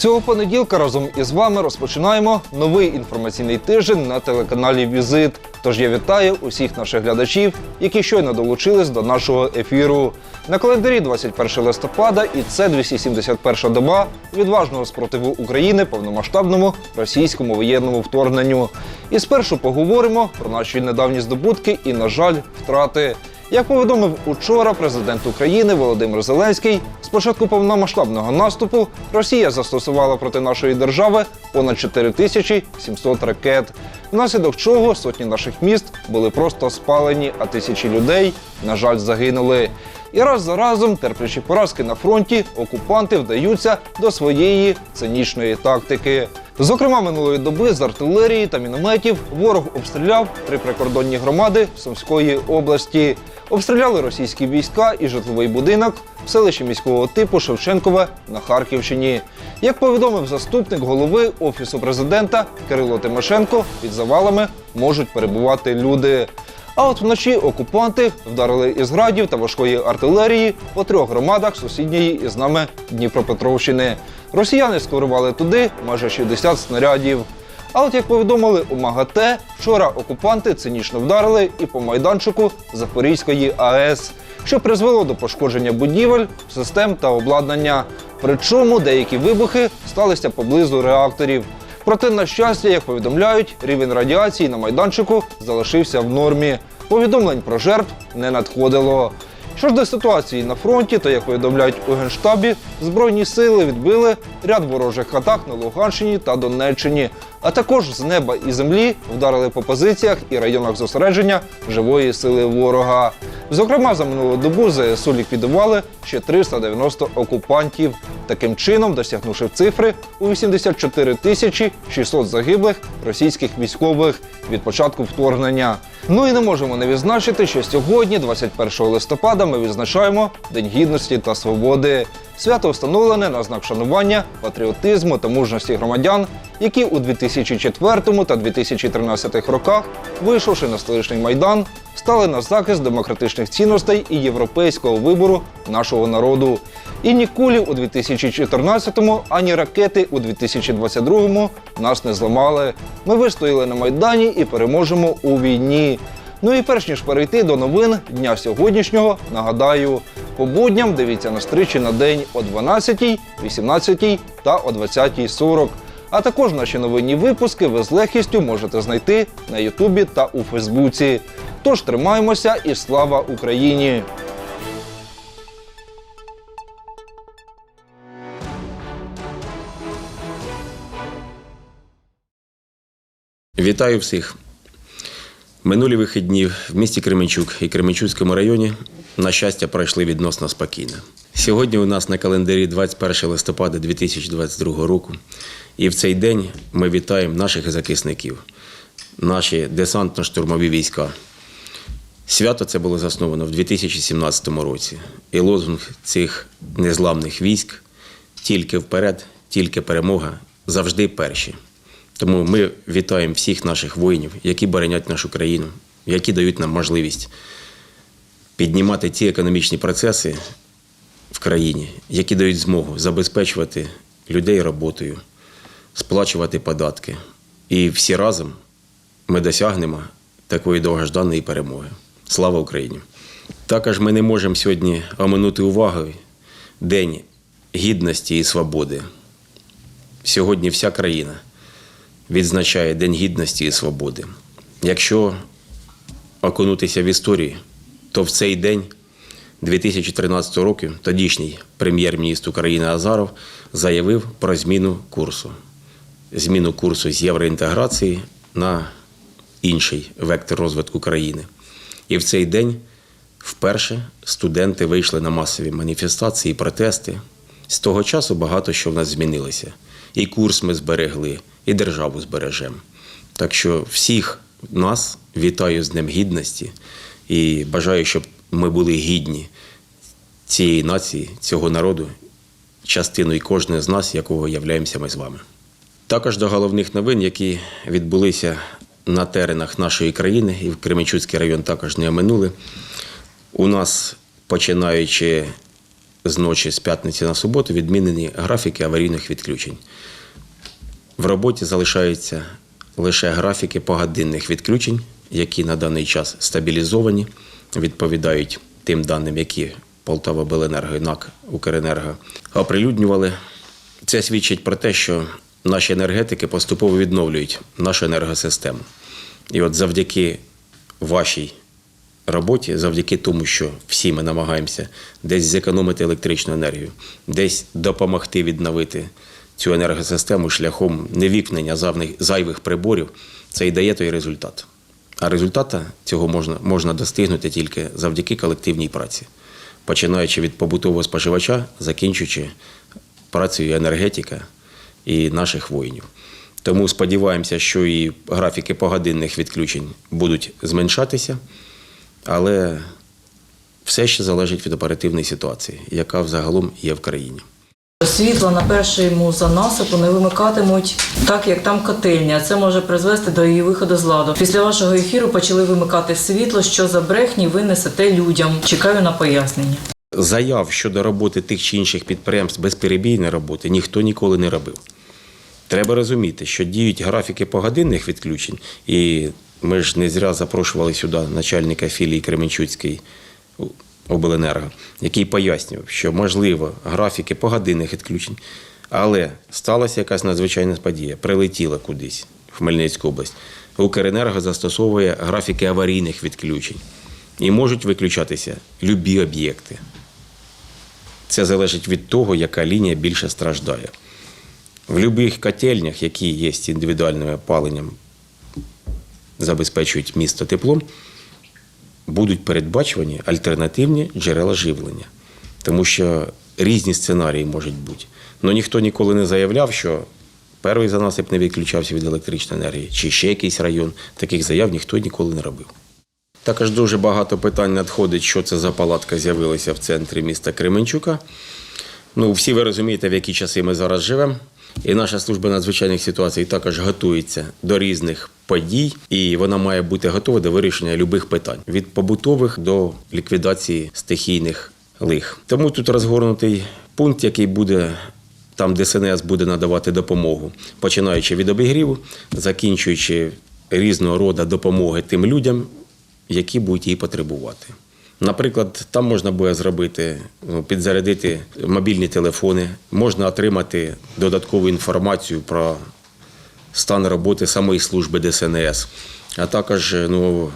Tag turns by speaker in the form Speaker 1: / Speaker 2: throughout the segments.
Speaker 1: Цього понеділка разом із вами розпочинаємо новий інформаційний тиждень на телеканалі Візит. Тож я вітаю усіх наших глядачів, які щойно долучились до нашого ефіру. На календарі 21 листопада, і це 271 доба відважного спротиву України повномасштабному російському воєнному вторгненню. І спершу поговоримо про наші недавні здобутки і, на жаль, втрати. Як повідомив учора президент України Володимир Зеленський, з початку повномасштабного наступу Росія застосувала проти нашої держави понад 4700 ракет, внаслідок чого сотні наших міст були просто спалені, а тисячі людей, на жаль, загинули. І раз за разом, терплячи поразки на фронті, окупанти вдаються до своєї цинічної тактики. Зокрема, минулої доби з артилерії та мінометів ворог обстріляв три прикордонні громади Сумської області. Обстріляли російські війська і житловий будинок в селищі міського типу Шевченкове на Харківщині. Як повідомив заступник голови офісу президента Кирило Тимошенко, під завалами можуть перебувати люди. А от вночі окупанти вдарили із градів та важкої артилерії по трьох громадах сусідньої із нами Дніпропетровщини. Росіяни скорували туди майже 60 снарядів. А от як повідомили у МАГАТЕ, вчора окупанти цинічно вдарили і по майданчику Запорізької АЕС, що призвело до пошкодження будівель, систем та обладнання. Причому деякі вибухи сталися поблизу реакторів. Проте, на щастя, як повідомляють, рівень радіації на майданчику залишився в нормі. Повідомлень про жертв не надходило. Що ж до ситуації на фронті, то як повідомляють у Генштабі, збройні сили відбили ряд ворожих атак на Луганщині та Донеччині, а також з неба і землі вдарили по позиціях і районах зосередження живої сили ворога. Зокрема, за минулу добу ЗСУ ліквідували ще 390 окупантів, таким чином досягнувши цифри у 84 тисячі 600 загиблих російських військових від початку вторгнення. Ну і не можемо не відзначити, що сьогодні, 21 листопада, ми відзначаємо День гідності та свободи. Свято встановлене на знак шанування, патріотизму та мужності громадян, які у 2004 та 2013 роках, вийшовши на столичний майдан, стали на захист демократичних цінностей і європейського вибору нашого народу. І ні кулі у 2014-му, ані ракети у 2022-му нас не зламали. Ми вистояли на майдані і переможемо у війні. Ну і перш ніж перейти до новин дня сьогоднішнього, нагадаю, по будням дивіться на стричі на день о 12, 18 та о 20.40. А також наші новинні випуски ви з легкістю можете знайти на Ютубі та у Фейсбуці. Тож тримаємося і слава Україні!
Speaker 2: Вітаю всіх. Минулі вихідні в місті Кременчук і Кременчуцькому районі, на щастя, пройшли відносно спокійно. Сьогодні у нас на календарі 21 листопада 2022 року. І в цей день ми вітаємо наших захисників, наші десантно-штурмові війська. Свято це було засновано в 2017 році. І лозунг цих незламних військ тільки вперед, тільки перемога, завжди перші. Тому ми вітаємо всіх наших воїнів, які боронять нашу країну, які дають нам можливість піднімати ті економічні процеси в країні, які дають змогу забезпечувати людей роботою, сплачувати податки. І всі разом ми досягнемо такої довгожданої перемоги. Слава Україні! Також ми не можемо сьогодні оминути увагою День гідності і свободи. Сьогодні вся країна відзначає День гідності і свободи. Якщо окунутися в історію, то в цей день 2013 року тодішній прем'єр-міністр України Азаров заявив про зміну курсу. Зміну курсу з євроінтеграції на інший вектор розвитку країни. І в цей день вперше студенти вийшли на масові маніфестації, протести. З того часу багато що в нас змінилося. І курс ми зберегли, і державу збережемо. Так що всіх нас вітаю з Днем Гідності і бажаю, щоб ми були гідні цієї нації, цього народу, частиною кожного з нас, якого являємося ми з вами. Також до головних новин, які відбулися на теренах нашої країни, і в Кременчуцький район також не оминули. У нас, починаючи з ночі з п'ятниці на суботу відмінені графіки аварійних відключень. В роботі залишаються лише графіки погодинних відключень, які на даний час стабілізовані, відповідають тим даним, які Полтава Беленерго і НАК Укренерго оприлюднювали. Це свідчить про те, що наші енергетики поступово відновлюють нашу енергосистему. І от завдяки вашій роботі, завдяки тому, що всі ми намагаємося десь зекономити електричну енергію, десь допомогти відновити цю енергосистему шляхом невікнення зайвих приборів, це і дає той результат. А результата цього можна, можна достигнути тільки завдяки колективній праці, починаючи від побутового споживача, закінчуючи працею енергетика і наших воїнів. Тому сподіваємося, що і графіки погодинних відключень будуть зменшатися, але все ще залежить від оперативної ситуації, яка взагалом є в країні.
Speaker 3: Світло на першому занасипу не вимикатимуть так, як там котельня. Це може призвести до її виходу з ладу. Після вашого ефіру почали вимикати світло. Що за брехні ви несете людям? Чекаю на пояснення.
Speaker 2: Заяв щодо роботи тих чи інших підприємств безперебійної роботи ніхто ніколи не робив. Треба розуміти, що діють графіки погодинних відключень, і ми ж не зря запрошували сюди начальника філії Кременчуцької обленерго, який пояснював, що можливо графіки погодинних відключень, але сталася якась надзвичайна подія, прилетіла кудись в Хмельницьку область. Укренерго застосовує графіки аварійних відключень і можуть виключатися любі об'єкти. Це залежить від того, яка лінія більше страждає. В будь-яких котельнях, які є з індивідуальним опаленням, забезпечують місто теплом, будуть передбачувані альтернативні джерела живлення. Тому що різні сценарії можуть бути. Ну ніхто ніколи не заявляв, що перший занасип не відключався від електричної енергії, чи ще якийсь район. Таких заяв ніхто ніколи не робив. Також дуже багато питань надходить, що це за палатка з'явилася в центрі міста Кременчука. Ну, всі ви розумієте, в які часи ми зараз живемо. І наша служба надзвичайних ситуацій також готується до різних подій, і вона має бути готова до вирішення будь-яких питань від побутових до ліквідації стихійних лих. Тому тут розгорнутий пункт, який буде там, де СНС буде надавати допомогу, починаючи від обігріву, закінчуючи різного роду допомоги тим людям, які будуть її потребувати. Наприклад, там можна буде зробити, ну, підзарядити мобільні телефони, можна отримати додаткову інформацію про стан роботи самої служби ДСНС, а також ну,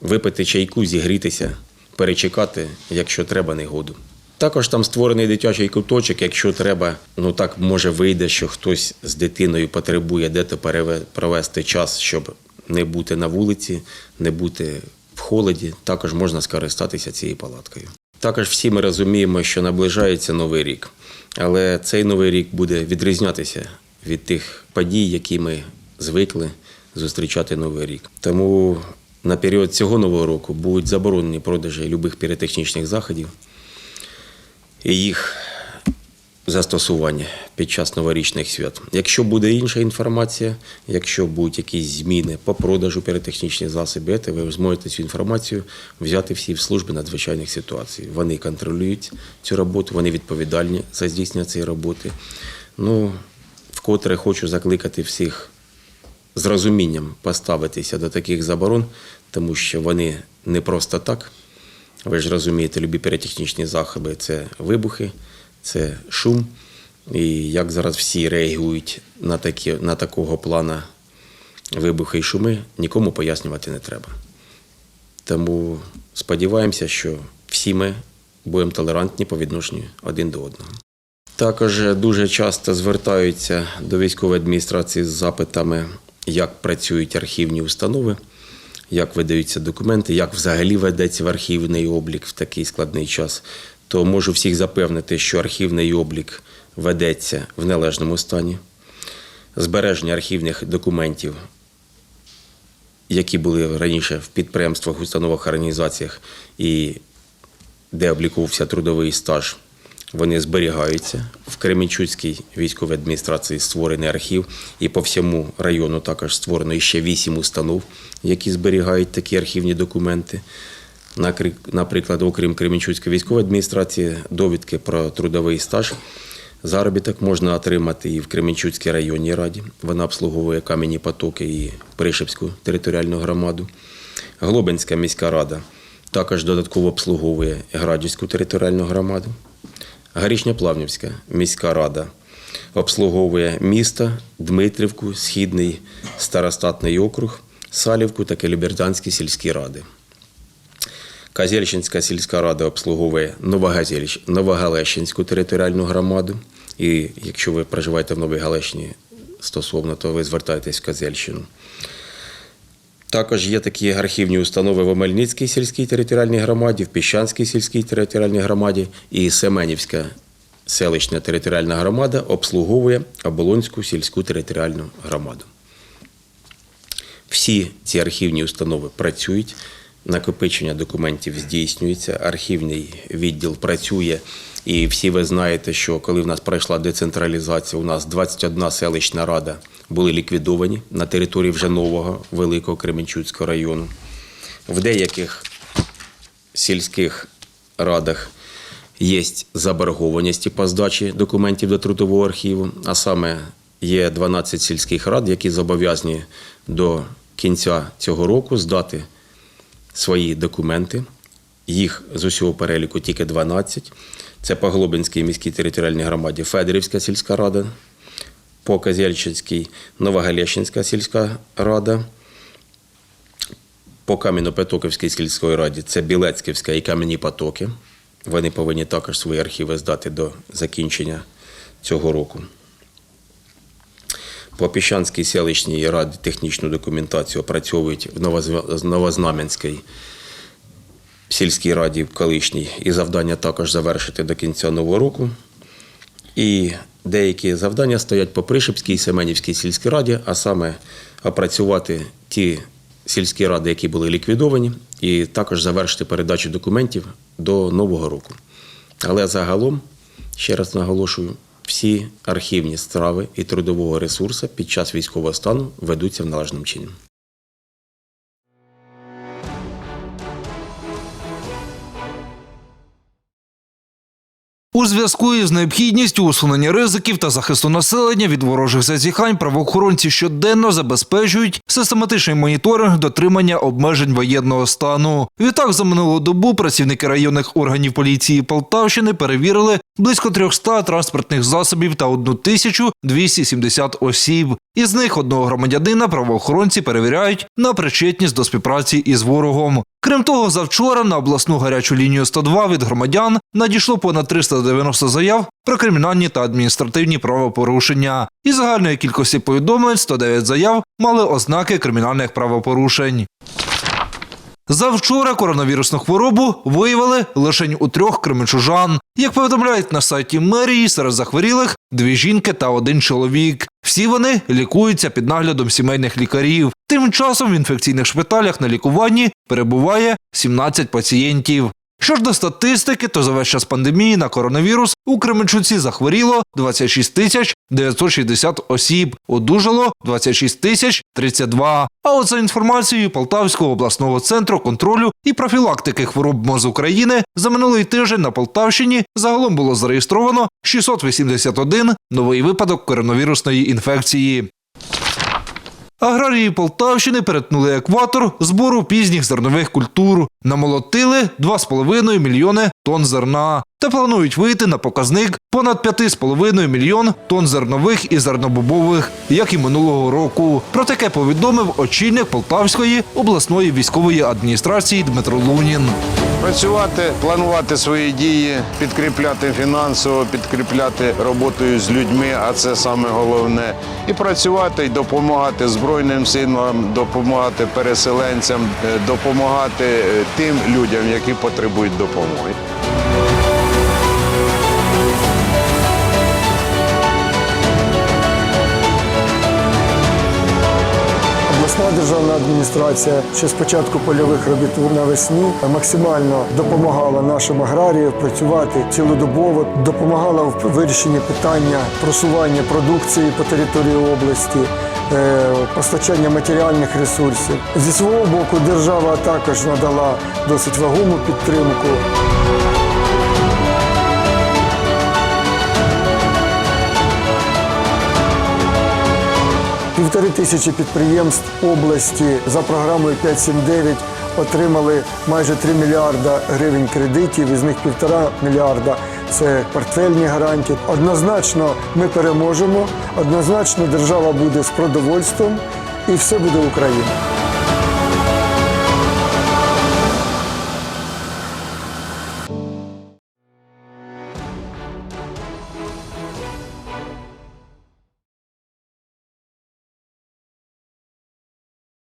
Speaker 2: випити чайку, зігрітися, перечекати, якщо треба, негоду. Також там створений дитячий куточок, якщо треба, ну так може вийде, що хтось з дитиною потребує де-то провести час, щоб не бути на вулиці, не бути холоді, також можна скористатися цією палаткою. Також всі ми розуміємо, що наближається новий рік, але цей новий рік буде відрізнятися від тих подій, які ми звикли зустрічати новий рік. Тому на період цього нового року будуть заборонені продажі любих піротехнічних заходів і їх застосування під час новорічних свят. Якщо буде інша інформація, якщо будуть якісь зміни по продажу піротехнічних засобів, то ви зможете цю інформацію взяти всі в служби надзвичайних ситуацій. Вони контролюють цю роботу, вони відповідальні за здійснення цієї роботи. Ну, вкотре хочу закликати всіх з розумінням поставитися до таких заборон, тому що вони не просто так. Ви ж розумієте, любі піротехнічні заходи це вибухи, це шум. І як зараз всі реагують на, такі, на такого плана вибухи і шуми, нікому пояснювати не треба. Тому сподіваємося, що всі ми будемо толерантні по відношенню один до одного. Також дуже часто звертаються до військової адміністрації з запитами, як працюють архівні установи, як видаються документи, як взагалі ведеться в архівний облік в такий складний час. То можу всіх запевнити, що архівний облік ведеться в належному стані. Збереження архівних документів, які були раніше в підприємствах, установах, організаціях і де облікувався трудовий стаж, вони зберігаються. В Кременчуцькій військовій адміністрації створений архів, і по всьому району також створено ще вісім установ, які зберігають такі архівні документи. Наприклад, окрім Кременчуцької військової адміністрації, довідки про трудовий стаж. Заробіток можна отримати і в Кременчуцькій районній раді. Вона обслуговує кам'яні потоки і Пришипську територіальну громаду. Глобинська міська рада також додатково обслуговує Градівську територіальну громаду. Горішня-Плавнівська міська рада обслуговує місто, Дмитрівку, Східний старостатний округ, Салівку та Келібердянські сільські ради. Казельщинська сільська рада обслуговує Новогалещинську територіальну громаду. І якщо ви проживаєте в Новій Галещині стосовно, то ви звертаєтесь в Казельщину. Також є такі архівні установи в Омельницькій сільській територіальній громаді, в Піщанській сільській територіальній громаді і Семенівська селищна територіальна громада обслуговує Оболонську сільську територіальну громаду. Всі ці архівні установи працюють, накопичення документів здійснюється, архівний відділ працює. І всі ви знаєте, що коли в нас пройшла децентралізація, у нас 21 селищна рада були ліквідовані на території вже нового великого Кременчуцького району. В деяких сільських радах є заборгованості по здачі документів до трудового архіву, а саме є 12 сільських рад, які зобов'язані до кінця цього року здати свої документи. Їх з усього переліку тільки 12. Це по Глобинській міській територіальній громаді Федорівська сільська рада, по Казельчинській Новогалещинська сільська рада, по Кам'яно-Петоківській сільської раді це Білецьківська і Кам'яні Потоки. Вони повинні також свої архіви здати до закінчення цього року. По Піщанській селищній раді технічну документацію опрацьовують в Новознам'янській сільській раді в колишній. І завдання також завершити до кінця нового року. І деякі завдання стоять по Пришипській і Семенівській сільській раді, а саме опрацювати ті сільські ради, які були ліквідовані, і також завершити передачу документів до нового року. Але загалом, ще раз наголошую, всі архівні страви і трудового ресурсу під час військового стану ведуться в належним чином.
Speaker 1: У зв'язку із необхідністю усунення ризиків та захисту населення від ворожих зазіхань правоохоронці щоденно забезпечують систематичний моніторинг дотримання обмежень воєнного стану. Відтак за минулу добу працівники районних органів поліції Полтавщини перевірили близько 300 транспортних засобів та 1270 осіб. Із них одного громадянина правоохоронці перевіряють на причетність до співпраці із ворогом. Крім того, завчора на обласну гарячу лінію 102 від громадян надійшло понад 390 заяв про кримінальні та адміністративні правопорушення. Із загальної кількості повідомлень 109 заяв мали ознаки кримінальних правопорушень. Завчора коронавірусну хворобу виявили лише у трьох кременчужан. Як повідомляють на сайті мерії, серед захворілих дві жінки та один чоловік. Всі вони лікуються під наглядом сімейних лікарів. Тим часом в інфекційних шпиталях на лікуванні перебуває 17 пацієнтів. Що ж до статистики, то за весь час пандемії на коронавірус у Кременчуці захворіло 26 тисяч 960 осіб, одужало 26 тисяч 32. А от за інформацією Полтавського обласного центру контролю і профілактики хвороб МОЗ України за минулий тиждень на Полтавщині загалом було зареєстровано 681 новий випадок коронавірусної інфекції. Аграрії Полтавщини перетнули екватор збору пізніх зернових культур, намолотили 2,5 мільйони тонн зерна та планують вийти на показник понад 5,5 мільйон тонн зернових і зернобобових, як і минулого року. Про таке повідомив очільник Полтавської обласної військової адміністрації Дмитро Лунін.
Speaker 4: Працювати, планувати свої дії, підкріпляти фінансово, підкріпляти роботою з людьми, а це саме головне. І працювати, і допомагати Збройним силам, допомагати переселенцям, е, допомагати е, тим людям, які потребують допомоги.
Speaker 5: Державна адміністрація ще з початку польових робіт навесні максимально допомагала нашим аграріям працювати цілодобово, допомагала в вирішенні питання просування продукції по території області. е, Постачання матеріальних ресурсів зі свого боку держава також надала досить вагому підтримку. Півтори тисячі підприємств області за програмою 579 отримали майже 3 мільярда гривень кредитів, із них півтора мільярда це портфельні гарантії. Однозначно ми переможемо, однозначно держава буде з продовольством і все буде Україна.